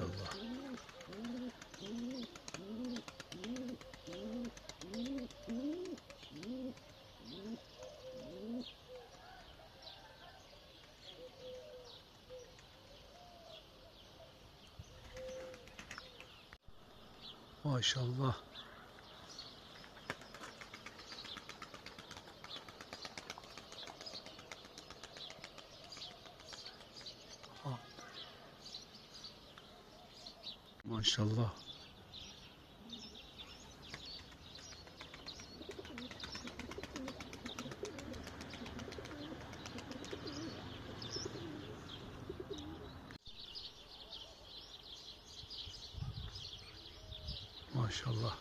Maşallah. Maşallah. Maşallah. Maşallah.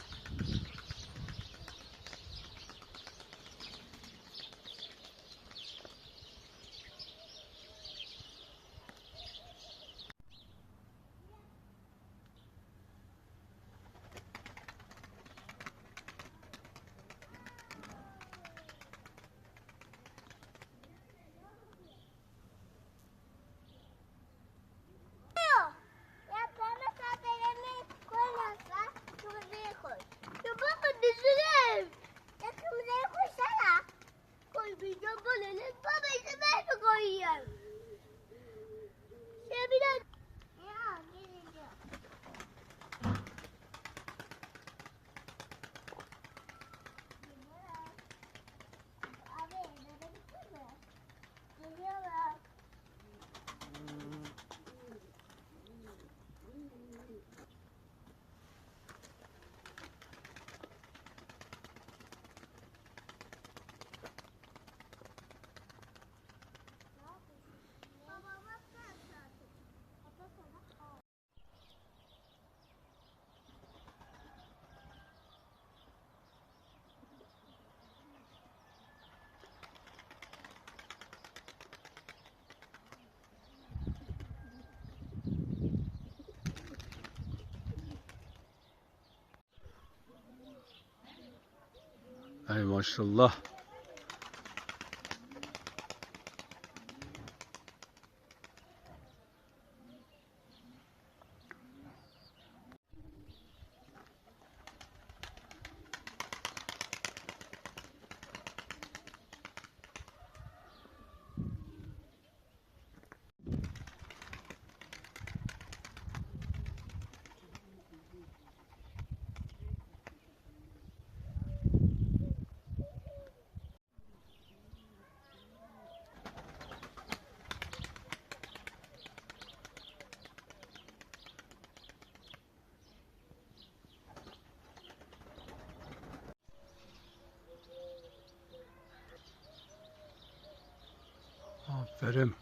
Yaprağına sadelemi koymazsa kırmızıya koy. Ya baba düzülüm. Ya kırmızıya koysana. Koymayacağım bunu. Baba işte ben mi koyuyorum? Ya biraz... Ya geleceğim. Abi evde bitti mi? Geliyorum. Baba bak sen zaten. Kapatsana. Ay maşallah. Aferin.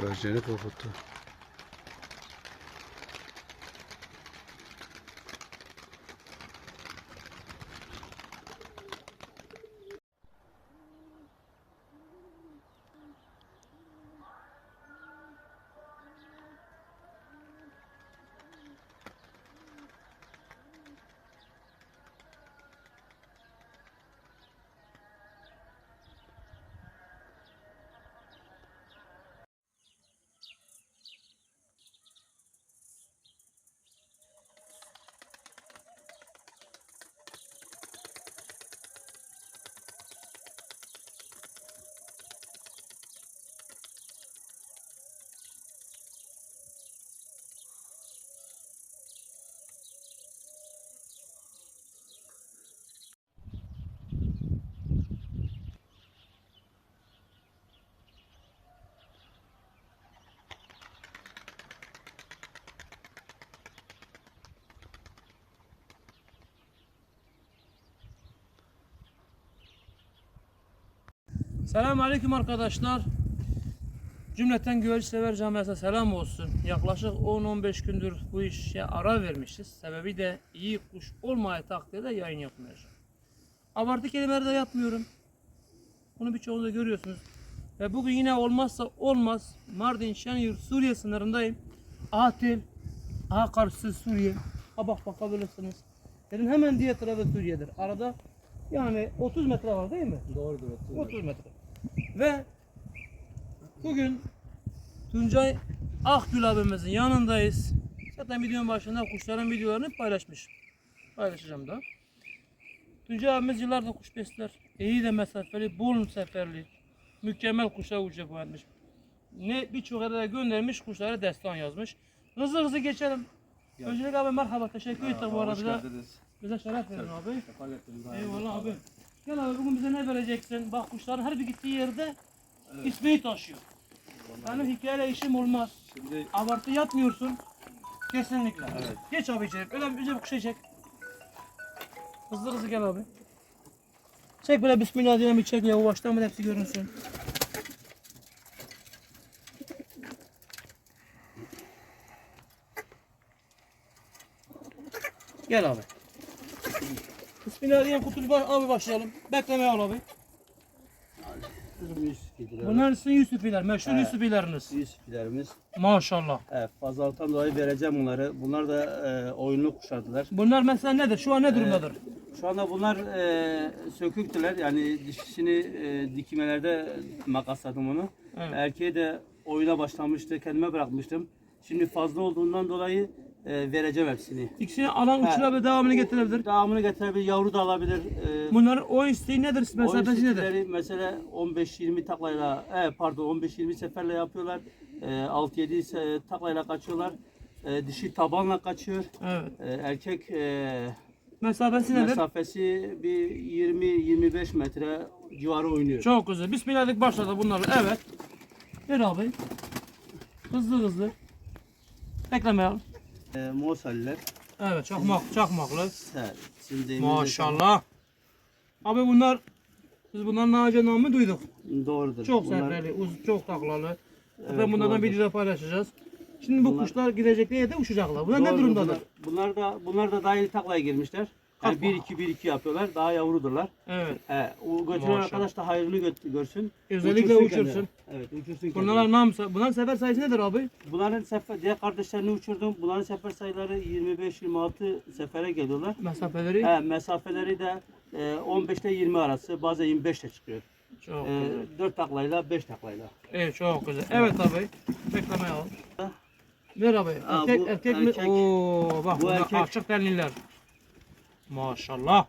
Güvercini korkuttu. Selamun Aleyküm arkadaşlar. Cümleten güvercin sever camiasına selam olsun. Yaklaşık 10-15 gündür bu işe ara vermişiz. Sebebi de iyi kuş olmaya takdirde yayın yapmayacağım. Abartı kelimeleri de yapmıyorum. Bunu birçoğunuz da görüyorsunuz. Ve bugün yine olmazsa olmaz Mardin Şenyurt Suriye sınırındayım. Atil, A karşısı Suriye. Ha bak bakabilirsiniz. Dedim hemen diğer tarafı Suriye'dir. Arada yani 30 metre var değil mi? Doğrudur. 30 metre. Ve bugün Tuncay Akgül abimizin yanındayız. Zaten videonun başında kuşların videolarını paylaşmış. Paylaşacağım da. Tuncay abimiz yıllardır kuş besler. İyi de mesafeli, bol seferli. Mükemmel kuşlar uçacak vermiş. Ne birçok yere de göndermiş kuşlara destan yazmış. Hızlı hızlı geçelim. Öncelikle abi merhaba teşekkür ederim bu arada. Bize şeref verdin abi. Eyvallah abi. Gel abi bugün bize ne vereceksin? Bak kuşların her bir gittiği yerde ismini taşıyor. Benim hikayeyle işim olmaz. Şimdi Abartı yapmıyorsun. Kesinlikle. Geç abi içeri. Öyle bize bir kuşa çek. Hızlı hızlı gel abi. Çek böyle bismillah diyelim çek ya. Böyle hepsi görünsün. Gel abi. Bismillah diyelim kutuyu baş- abi başlayalım. Beklemeye al abi. Bunlar sizin Yusufiler, meşhur Evet. Yusufileriniz. Yusuflerimiz. Maşallah. Evet, fazlalıktan dolayı vereceğim bunları. Bunlar da e, oyunlu kuşlardılar. Bunlar mesela nedir? Şu an ne durumdadır? Şu anda bunlar e, söküktüler. Yani dişisini e, dikmelerde makasladım onu. Evet. Erkeği de oyuna başlamıştı. Kendime bırakmıştım. Şimdi fazla olduğundan dolayı e, vereceğim hepsini. İkisini alan Evet. uçurabilir, devamını getirebilir. Devamını getirebilir, yavru da alabilir. E, Bunların o isteği nedir? oyun Mesafesi nedir? mesela 15-20 taklayla, e, pardon 15-20 seferle yapıyorlar. E, 6-7 se- taklayla kaçıyorlar. E, dişi tabanla kaçıyor. Evet. E, erkek e, Mesafesi nedir? mesafesi bir 20-25 metre civarı oynuyor. Çok güzel. Bismillah dedik başladı bunları. Evet. Ver abi. Hızlı hızlı. Bekleme al. E, Mosaller. Evet çakmak, çakmaklı. Evet. Şimdi Maşallah. Abi bunlar biz bunların Naci namı duyduk. Doğrudur. Çok Bunlar- seferli, uz, çok taklalı. Evet, Zaten bunlardan bir doğrudur. video paylaşacağız. Şimdi bu Bunlar- kuşlar gidecekleri yerde uçacaklar. Bunlar ne Doğrudur, durumdadır? Bunlar, bunlar da bunlar da dahil taklaya girmişler. Yani Kafa. 1 2 1 2 yapıyorlar. Daha yavrudurlar. Evet. He, o götüren Maşallah. arkadaş da hayrını gö- görsün. Özellikle Uçursun kendini. Evet, uçursun. Bunlar kendini. nam, bunların sefer sayısı nedir abi? Bunların sefer diğer kardeşlerini uçurdum. Bunların sefer sayıları 25-26 sefere geliyorlar. Mesafeleri. He, mesafeleri de e, 15 ile 20 arası. Bazen 25 de çıkıyor. Çok E, güzel. 4 taklayla 5 taklayla. Evet çok güzel. Evet abi. Beklemeye al. Ver abi. Aa, Erkek, bu erkek, mi? erkek. Oo, bak Bu bunlar erkek. açık tenliler. Maşallah.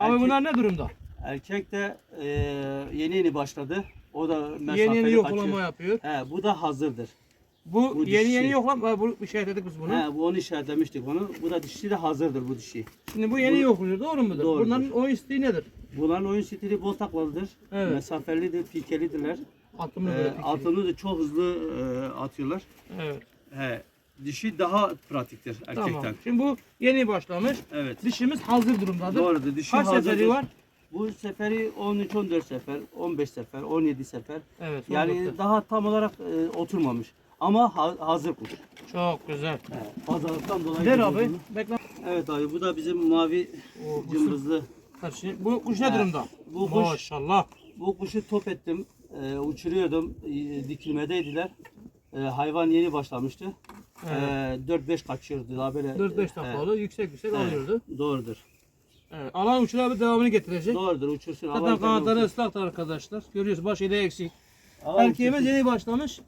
Abi Erkek. bunlar ne durumda? Erkek de e, yeni yeni başladı. O da mesafeli Yeni yeni yoklama kaçıyor. yapıyor. He, bu da hazırdır. Bu, Bu yeni dişi. yeni yoklama. Bu bir şey dedik biz bunu. He, bu onu işaretlemiştik onu. Bu da dişi de hazırdır bu dişi. Şimdi bu yeni Bu- yokluyor. Doğru mudur? Doğrudur. Bunların o isteği nedir? Bunların oyun stili bol taklalıdır. Evet. Mesafelidir, pilkelidirler. Altımlı Ee, böyle fikri. altını da çok hızlı e, atıyorlar. Evet. He, dişi daha pratiktir erkekten. Tamam. Şimdi bu yeni başlamış. Evet. Dişimiz hazır durumdadır. Doğrudur. Dişi Kaç hazırdır. seferi var? Bu seferi 13-14 sefer, 15 sefer, 17 sefer. Evet. Yani dörtte. daha tam olarak e, oturmamış. Ama ha- hazır kuş. Çok güzel. He, pazarlıktan dolayı. Ver abi. Bekle. Evet abi bu da bizim mavi O, cımbızlı. Karşı- bu kuş ne durumda? bu kuş- Maşallah. Bu kuşu top ettim, e, uçuruyordum, e, dikilmedeydiler. E, hayvan yeni başlamıştı. Evet. E, 4-5 kaçıyordu daha böyle. 4-5 e, taklalı yüksek yüksek evet, alıyordu. Doğrudur. Evet. Alan uçur abi devamını getirecek. Doğrudur uçursun. Zaten kanatları ıslaktır arkadaşlar. Görüyoruz baş ile eksik. Alan Erkeğimiz yeni başlamış.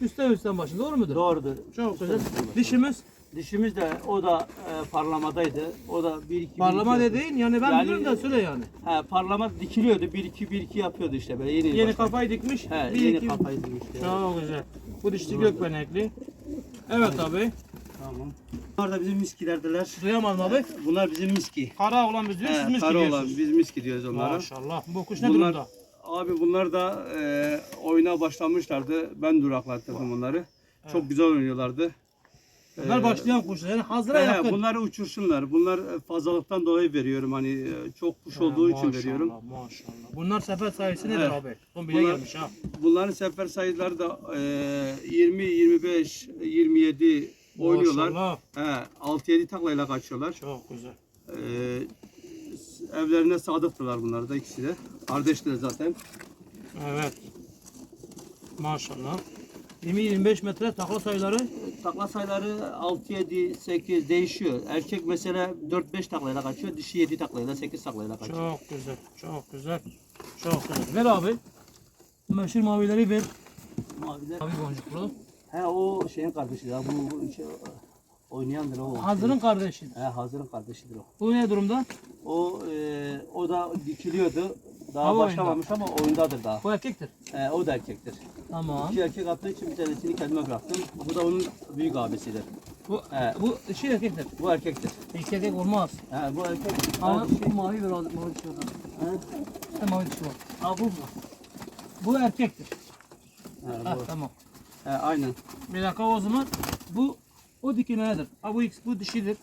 Üstten üstten başladı. Doğru mudur? Doğrudur. Çok güzel. Dişimiz Dişimiz de o da e, parlamadaydı. O da 1 2 parlama dediğin yani ben Yani- biliyorum da söyle yani. He, parlama dikiliyordu. 1 2 1 2 yapıyordu işte böyle yeni Yeni başladı. kafayı dikmiş. He, bir yeni iki. kafayı dikmişti. Çok güzel. Bu dişli gökbenekli. Evet abi. Tamam. Bunlar da bizim miskilerdiler. Duyamadım abi. Bunlar bizim miski. Kara olan biz diyoruz, siz He, mis kara olan gidiyorsunuz. biz miski diyoruz onlara. Maşallah. Bu kuş ne Bunlar- durumda? Abi bunlar da e, oyuna başlamışlardı. Ben duraklattırdım onları. Çok güzel oynuyorlardı. Bunlar Ee, başlayan kuşlar. Yani hazıra He, yakın. bunları uçursunlar. Bunlar e, fazlalıktan dolayı veriyorum. Hani e, çok kuş olduğu için veriyorum. Maşallah maşallah. Bunlar sefer sayısı nedir Evet. abi? Son bile Bunlar- gelmiş ha. Bunların sefer sayıları da e, 20, 25, 27 oynuyorlar. Maşallah. He, 6-7 taklayla kaçıyorlar. Çok güzel. Ee, evlerine sadıktılar bunlar da ikisi de. Kardeşler zaten. Evet. Maşallah. 20-25 metre takla sayıları Takla sayıları 6, 7, 8 değişiyor. Erkek mesela 4-5 taklayla kaçıyor. Dişi 7 taklayla 8 taklayla kaçıyor. çok güzel. Çok güzel. Çok güzel. Ver abi. Meşhur mavileri ver. Maviler. Mavi boncuklu. He o şeyin kardeşidir. Ha, bu, bu şey, oynayandır o. Hazırın kardeşi. He hazırın kardeşidir o. Bu ne durumda? O e, o da dikiliyordu. Daha Hava başlamamış ama oyundadır daha. Bu erkektir. He, o da erkektir. Tamam. İki erkek attığı için bir tanesini kendime bıraktım. Bu da onun büyük abisidir. Bu, He, bu şey erkektir. bu erkektir. İki erkek olmaz. He, bu erkek. Ama Ha, bu mavi bir mavi dişi var. He. De mavi dişi var. Ha, bu mu? Bu erkektir. He, Ha, bu. tamam. He, aynen. Bir dakika o zaman bu o dikilmedir. Ha bu bu dişidir.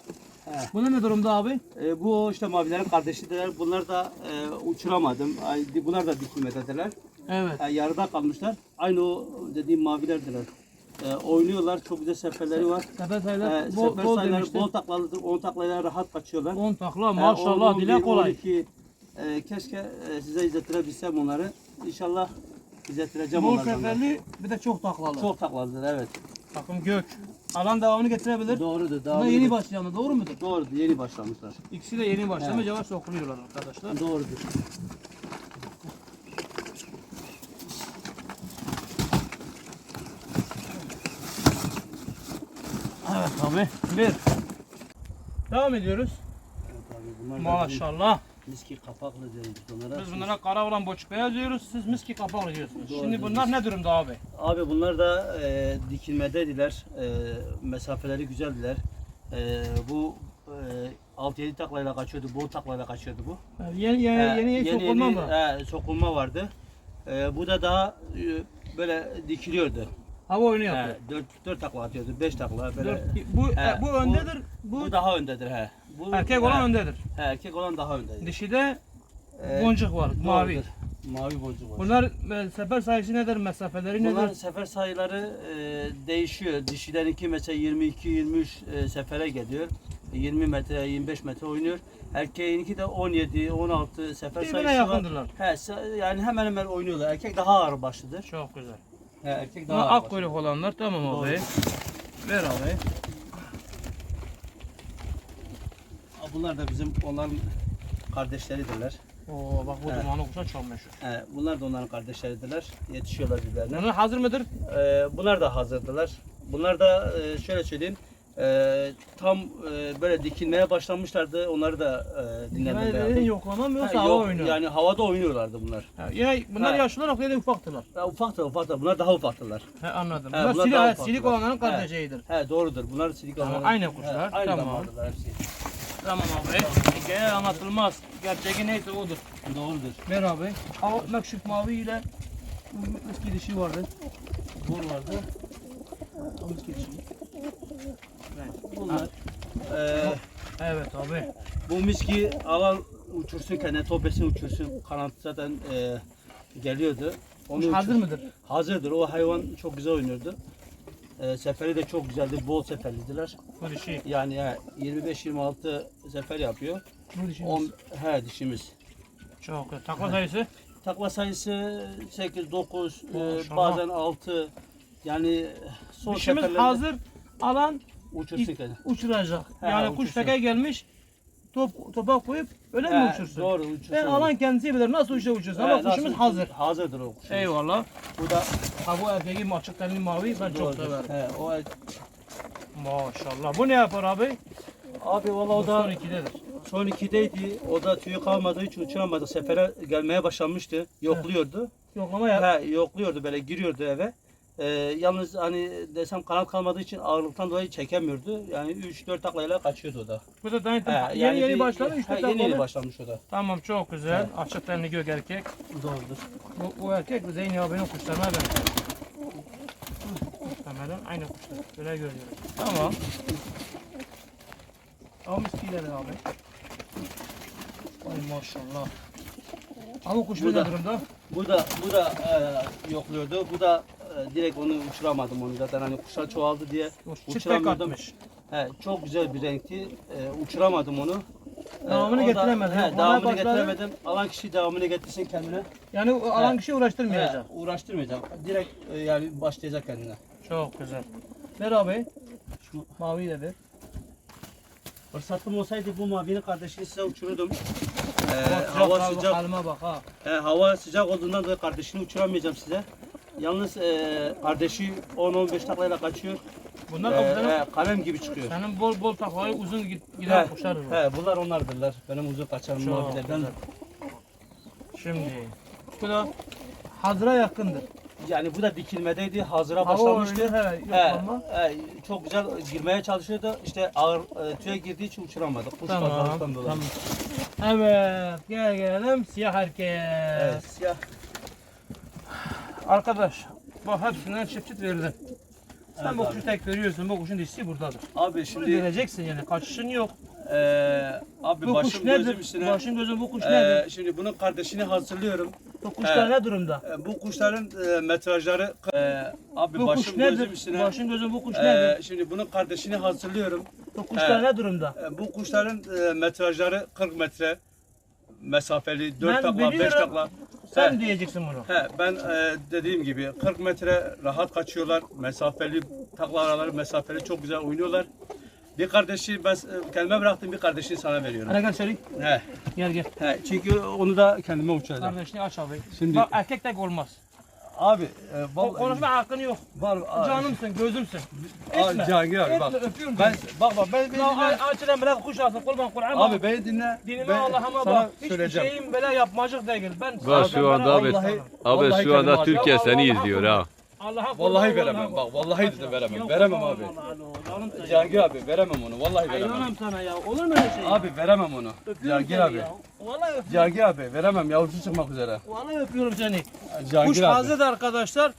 He. Bunlar ne durumda abi? E, bu işte mavilerin kardeşidir. Bunlar da e, uçuramadım. Ay, Bunlar da dikilmededirler. Evet. E, yarıda kalmışlar. Aynı o dediğim mavilerdiler. E, oynuyorlar. Çok güzel seferleri var. Sefer E, sayılar bol, sefer bol sayıları demiştin. bol taklalı, 10 taklayla rahat kaçıyorlar. 10 takla E, maşallah 10, dile 11, kolay. 12, e, keşke e, size izlettirebilsem onları. İnşallah izlettireceğim Bol onlardan. da. seferli bir de çok taklalı. Çok taklalıdır evet. Takım gök. Alan devamını getirebilir. Doğrudur. Daha Buna yeni başlayanlar doğru mudur? Doğrudur. Yeni başlamışlar. İkisi de yeni başlamış yavaş sokuluyorlar arkadaşlar. Doğrudur. Evet abi. Bir. Devam ediyoruz. Bunlar da Maşallah. Miski kapaklı diyoruz bunlara. Biz bunlara kara olan boçuk beyaz diyoruz. Siz miski kapaklı diyorsunuz. Doğru Şimdi bunlar ne durumda abi? Abi bunlar da e, dikilmedeydiler. E, mesafeleri güzeldiler. E, bu e, 6-7 taklayla kaçıyordu. Bol taklayla kaçıyordu bu. Yeni yeni, E, yeni, yeni sokulma mı? e, sokulma vardı. E, bu da daha e, böyle dikiliyordu. Hava oyunu yapıyor. 4, 4 takla atıyordu. 5 takla böyle. Dört- bu He, bu bu- öndedir. Bu, Bu daha öndedir he. Bu, erkek olan he, öndedir. he, erkek olan daha öndedir. Dişide E, boncuk var, mavi. doğrudur. Mavi boncuk var. Bunlar e, sefer sayısı nedir, mesafeleri Bunlar nedir? sefer sayıları e, değişiyor. Dişilerinki mesela 22-23 e, sefere geliyor. 20 metre, 25 metre oynuyor. Erkeğinki de 17, 16 sefer Birbirine sayısı var. yakındırlar. He, sa- yani hemen hemen oynuyorlar. Erkek daha ağır başlıdır. Çok güzel. He, erkek daha Bunlar ağır ak kuyruk olanlar tamam abi. Ver abi. başlıdır. Bunlar da bizim onların kardeşleridirler. Oo bak bu Evet. dumanı kuşa çok meşhur. He, bunlar da onların kardeşleridirler. Yetişiyorlar birbirlerine. Bunlar hazır mıdır? Ee, bunlar da hazırdılar. Bunlar da e, şöyle söyleyeyim. e, tam e, böyle dikilmeye başlamışlardı. Onları da e, dinlendirmeye Dinlemelerin aldım. yoklama mı Ha, hava yok, oyunu? Yani havada oynuyorlardı bunlar. Ha, yine bunlar Ha. yaşlılar o kadar ufaktılar. Ha, ufak da ufak da bunlar daha ufaktılar. He anladım. He, bunlar bunlar silik, ha, silik olanların He. kardeşidir. He doğrudur. Bunlar silik Tamam, olanlar- aynı kuşlar, He, aynı tamam. damardılar hepsi. Tamam abi. Hikaye anlatılmaz. Gerçeği neyse odur. Doğrudur. Ver abi. Hava mekşuf mavi ile eski dişi vardı. Bor vardı. O eski dişi. Bunlar. e, Evet abi. bu miski alan uçursun kendine topesini uçursun. Kanat zaten e, geliyordu. Kuş uçur- hazır mıdır? Hazırdır. O hayvan çok güzel oynuyordu. Ee, seferi de çok güzeldi. Bol seferlidiler. Bu dişi. Yani he, 25-26 sefer yapıyor. Bu dişi. 10 he dişimiz. Çok güzel. Takla sayısı. Takla sayısı 8 9 e, Maşallah. bazen 6 yani son Dişimiz seferlerde hazır. Alan uçursun kendini. uçuracak. He, yani kuş uçursun. teke gelmiş. Top, topa koyup öyle mi He, uçursun? Doğru uçursun. Ve alan kendisi bilir nasıl uçacak uçursun. He, Ama nasıl kuşumuz uçursun? hazır. Hazırdır o kuş. Eyvallah. Bu da Ha bu erkeği açık tenli mavi ben çok doğrudur. severim. He, o er- Maşallah. Bu ne yapar abi? abi valla o da da 12'dedir. son ikideydi. O da tüyü kalmadığı için uçuramadı. Sefere gelmeye başlamıştı. Yokluyordu. Yoklama yap. He, yokluyordu böyle giriyordu eve. Ee, yalnız hani desem kanat kalmadığı için ağırlıktan dolayı çekemiyordu. Yani 3-4 taklayla kaçıyordu o da. Bu da daha yeni yani yeni bir- başladı. he, İşte yeni yeni başlamış o da. Tamam çok güzel. Açık tenli gök erkek. Doğrudur. Bu, bu erkek Zeyni abinin kuşlarına benziyor. Muhtemelen. Aynı kuşlar. Böyle görüyorum. Tamam. Al miskileri abi. Ay maşallah. Abi kuş da- durumda? Bu da bu da e, yokluyordu. Bu da e, direkt onu uçuramadım onu zaten hani kuşlar çoğaldı diye Çift uçuramıyordum. atmış. He, çok güzel bir renkti. E, uçuramadım onu. E, Devamını o da- getiremedin. He, devamını başladı. getiremedim. Alan kişi devamını getirsin kendine. Yani o alan Evet. kişi uğraştırmayacak. He, uğraştırmayacağım. Direkt e, yani başlayacak kendine. Çok güzel. Ver abi. Şu- Maviyi de ver. Fırsatım olsaydı bu mavinin kardeşini size uçururdum. E, Bak, hava bak, sıcak. Halime bak ha. E, hava sıcak olduğundan dolayı kardeşini uçuramayacağım size. Yalnız e, kardeşi 10-15 taklayla kaçıyor. Bunlar E, kapıdan e, kalem gibi çıkıyor. senin bol bol taklayı uzun gid- giden He, he, bunlar onlardırlar. Benim uzun kaçan mavilerden. Şimdi bu da hazıra yakındır. Yani bu da dikilmedeydi. Hazıra başlamıştı. he, He, he, çok güzel girmeye çalışıyordu. İşte ağır e, tüye girdiği için uçuramadık. Kuş Tamam. fazlalıktan dolayı. tamam. Evet gel gelelim siyah erkek. Evet, siyah. Arkadaş bak hepsinden çift çift verdim. Sen Evet bu kuşu tek veriyorsun. Bu kuşun dişisi buradadır. Abi Bunu şimdi vereceksin yani kaçışın yok. E, abi Bu kuş başım gözüm nedir? üstüne. Başın gözün bu kuş e, nedir? şimdi bunun kardeşini hazırlıyorum. Bu kuşlar e, ne durumda? E, bu kuşların e, metrajları e, abi Bu başım kuş gözüm nedir? üstüne. Başın gözün bu kuş E, nedir? şimdi bunun kardeşini hazırlıyorum. Bu kuşlar e, ne durumda? E, bu kuşların e, metrajları 40 metre mesafeli 4 Ben takla 5 biliyorum. takla. Sen He. diyeceksin bunu. He, ben e, dediğim gibi 40 metre rahat kaçıyorlar. Mesafeli takla araları mesafeli çok güzel oynuyorlar. Bir kardeşi ben e, kendime bıraktım bir kardeşini sana veriyorum. Hadi gel Şerif. He, Gel gel. he, çünkü onu da kendime uçuracağım. Kardeşini aç abi. Şimdi- Bak erkek tek olmaz. Abi e, vallahi konuşma hakkın yok. var a- Canımsın, gözümsün. a- Etme. Cihangir abi bak. Etme, öpüyorum Ben bak bak ben beni dinle. açılan bırak kuş alsın kurban Kur'an Abi beni dinle. Dinime Ben Allah'ıma bak. Hiçbir söyleyeceğim. şeyim böyle yapmacık değil. Ben Bak şu anda abi, abi şu anda Türkiye seni izliyor ha. Allah'a Vallahi veremem, bak, vallahi de veremem. Veremem abi. Cihangir abi veremem onu. Vallahi veremem. Hayranım sana ya. Olur mu öyle şey? Abi veremem onu. öpüyorum Cihangir seni abi. ya. Vallahi öpüyorum. Cihangir abi veremem yavrusu çıkmak üzere. Vallahi öpüyorum seni. Cihangir Kuş abi. hazır da arkadaşlar.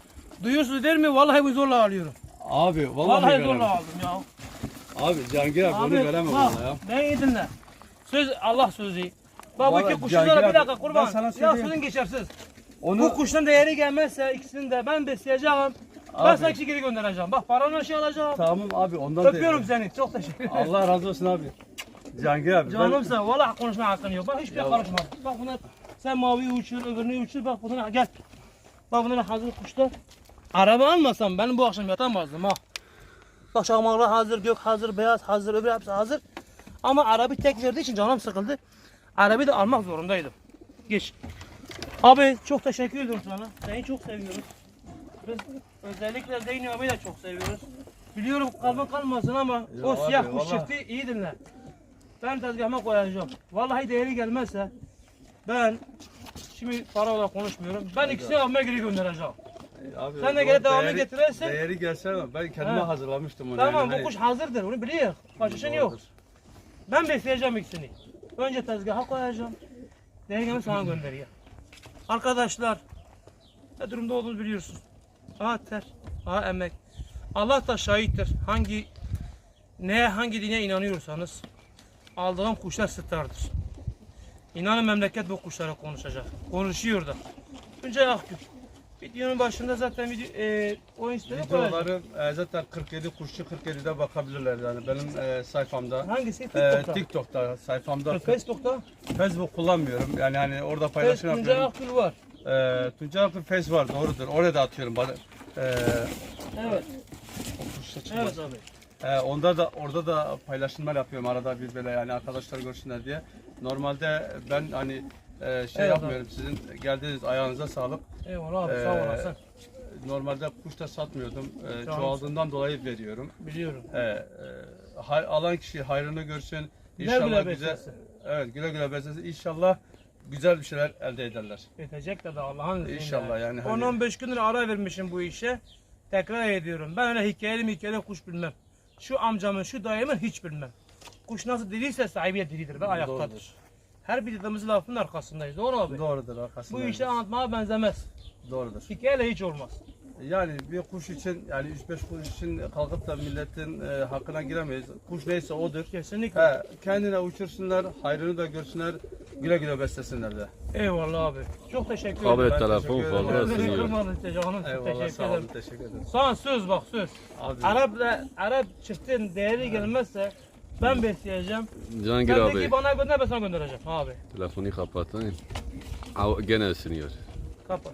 Duyuyorsunuz değil mi? Vallahi bu zorla alıyorum. Abi vallahi, Vallahi, veremem. zorla aldım ya. Abi Cihangir abi, onu veremem bak, ona ya. Ben iyi dinle. Söz Allah sözü. Bak bu Vallahi iki Cihangir kuşlara bir dakika ben kurban. sana Ya söyleyeyim. sözün geçersiz. Onu Bu kuşun değeri gelmezse ikisini de ben besleyeceğim. Ben Abi. sana ikisi geri göndereceğim. Bak paranı şey alacağım. tamam abi ondan Öpüyorum değil. seni. Çok teşekkür ederim. Allah razı olsun abi. Cihangir abi. ben- Canımsın. Vallahi konuşma hakkın yok. Bak hiçbir Ya- karışma. Bak bunlar sen mavi uçur, öbürünü uçur. Bak bunlar gel. Bak bunlar hazır kuşlar. Araba almasam ben bu akşam yatamazdım ha. Bak şahmarlar hazır, gök hazır, beyaz hazır, öbür hepsi hazır. Ama arabi tek verdiği için canım sıkıldı. Arabi de almak zorundaydım. Geç. Abi çok teşekkür ediyorum sana. Seni çok seviyoruz. Biz özellikle Zeyno abi de çok seviyoruz. Biliyorum kalbin kalmasın ama o abi, siyah kuş vallahi. çifti iyi dinle. Ben tezgahıma koyacağım. Vallahi değeri gelmezse ben şimdi para olarak konuşmuyorum. Ben ikisini almaya geri göndereceğim. Abi, Sen de geri devamı değeri- getirirsin. Değeri gelse ama ben kendime He. hazırlamıştım onu. Tamam yani. bu kuş hazırdır onu biliyor. Kaçışın yok. Doğrudur. Ben besleyeceğim ikisini. Önce tezgaha koyacağım. Değergemi sana gönderiyor. Arkadaşlar ne durumda olduğunu biliyorsun. Aha ter, aha emek. Allah da şahittir. Hangi neye hangi dine inanıyorsanız aldığım kuşlar stardır. İnanın memleket bu kuşlara konuşacak. Konuşuyor da. Tuncay Akgül. Videonun başında zaten video, e, o instagram koyacağım. Videoları e, zaten 47 kuşçu 47'de bakabilirler yani benim e, sayfamda. Hangisi? E, TikTok'ta. TikTok'ta sayfamda Facebook'ta. Facebook kullanmıyorum. Yani hani orada paylaşım Tuncay yapıyorum. Akgül var. Ee, Tuncay Akın Face var doğrudur. Oraya da atıyorum. Bana, ee, Evet. Evet abi. Ee, onda da orada da paylaşımlar yapıyorum arada bir böyle yani arkadaşlar görsünler diye. Normalde ben hani e, şey Evet yapmıyorum. Sizin geldiğiniz ayağınıza sağlık. Eyvallah abi sağ Ee, olasın. Normalde kuş da satmıyordum. Ee, Tamam. çoğaldığından dolayı veriyorum. Biliyorum. Ee, e, hay- alan kişi hayrını görsün. İnşallah güle güzel. beslesin. Evet güle güle beslesin. İnşallah güzel bir şeyler elde ederler. Yetecek de de Allah'ın izniyle. İnşallah yani hani- 10-15 gündür ara vermişim bu işe. Tekrar ediyorum. Ben öyle hikayeli hikayeli kuş bilmem. Şu amcamın, şu dayımın hiç bilmem. Kuş nasıl diriyse sahibi diridir ve ayaktadır. Doğrudur. Her bir dediğimiz lafın arkasındayız. Doğru abi. Doğrudur arkasında. Bu işi anlatmaya benzemez. Doğrudur. Hikayeyle hiç olmaz. Yani bir kuş için yani 3-5 kuş için kalkıp da milletin e, hakkına giremeyiz. Kuş neyse odur. Kesinlikle. He, kendine uçursunlar, hayrını da görsünler, güle güle beslesinler de. Eyvallah abi. Çok teşekkür Abi ederim. Ben telefon teşekkür ederim. fazla Beni kırmadın canım. Eyvallah teşekkür sağ ederim. olun, teşekkür ederim. Sana söz bak söz. Abi, Arap'la Arap çiftin değeri gelmezse ben besleyeceğim. Cihangir Sen de abi ki bana gönder ben sana göndereceğim abi. telefonu kapatın. Av- Gene ısınıyor. Kapat.